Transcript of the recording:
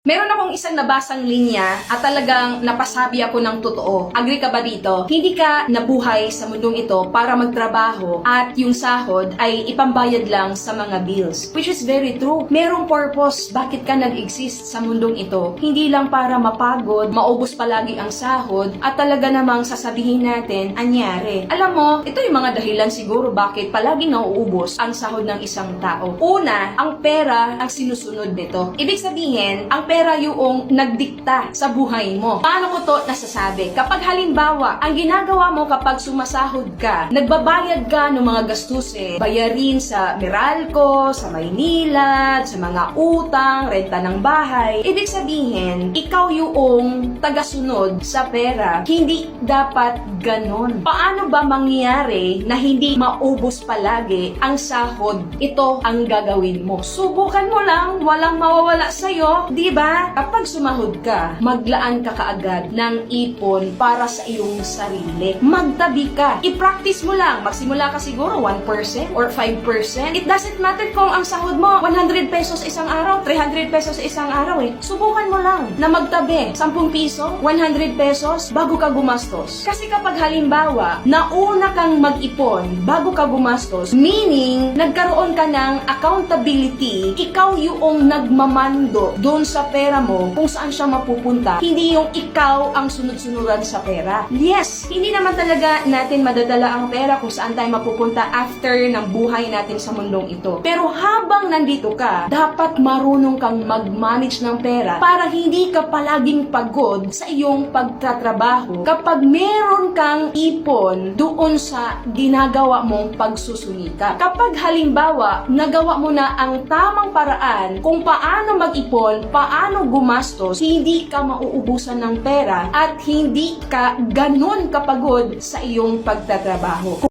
Meron akong isang nabasang linya at talagang napasabi ako ng totoo. Agree ka ba dito? Hindi ka nabuhay sa mundong ito para magtrabaho at yung sahod ay ipambayad lang sa mga bills. Which is very true. Merong purpose bakit ka nag-exist sa mundong ito. Hindi lang para mapagod, maubos palagi ang sahod at talaga namang sasabihin natin, anyari. Alam mo, ito yung mga dahilan siguro bakit palagi nauubos ang sahod ng isang tao. Una, ang pera ang sinusunod nito. Ibig sabihin, ang pera yung nagdikta sa buhay mo. Paano ko to nasasabi? Kapag halimbawa, ang ginagawa mo kapag sumasahod ka, nagbabayad ka ng mga gastusin, bayarin sa Meralco, sa Maynila, sa mga utang, renta ng bahay. Ibig sabihin, ikaw yung tagasunod sa pera. Hindi dapat ganon. Paano ba mangyayari na hindi maubos palagi ang sahod? Ito ang gagawin mo. Subukan mo lang, walang mawawala sa'yo, di ba? Kapag sumahod ka, maglaan ka kaagad ng ipon para sa iyong sarili. Magtabi ka. I-practice mo lang. Magsimula ka siguro 1% or 5%. It doesn't matter kung ang sahod mo 100 pesos isang araw, 300 pesos isang araw eh. Subukan mo lang na magtabi 10 piso, 100 pesos bago ka gumastos. Kasi kapag halimbawa, nauna kang mag-ipon bago ka gumastos, meaning nagkaroon ka ng accountability, ikaw yung nagmamando doon sa pera mo kung saan siya mapupunta. Hindi yung ikaw ang sunod-sunuran sa pera. Yes, hindi naman talaga natin madadala ang pera kung saan tayo mapupunta after ng buhay natin sa mundong ito. Pero habang nandito ka, dapat marunong kang mag-manage ng pera para hindi ka palaging pagod sa iyong pagtatrabaho kapag meron kang ipon doon sa ginagawa mong pagsusumika. Kapag halimbawa, nagawa mo na ang tamang paraan kung paano mag-ipon, paano gumastos, hindi ka mauubusan ng pera at hindi ka ganun kapagod sa iyong pagtatrabaho.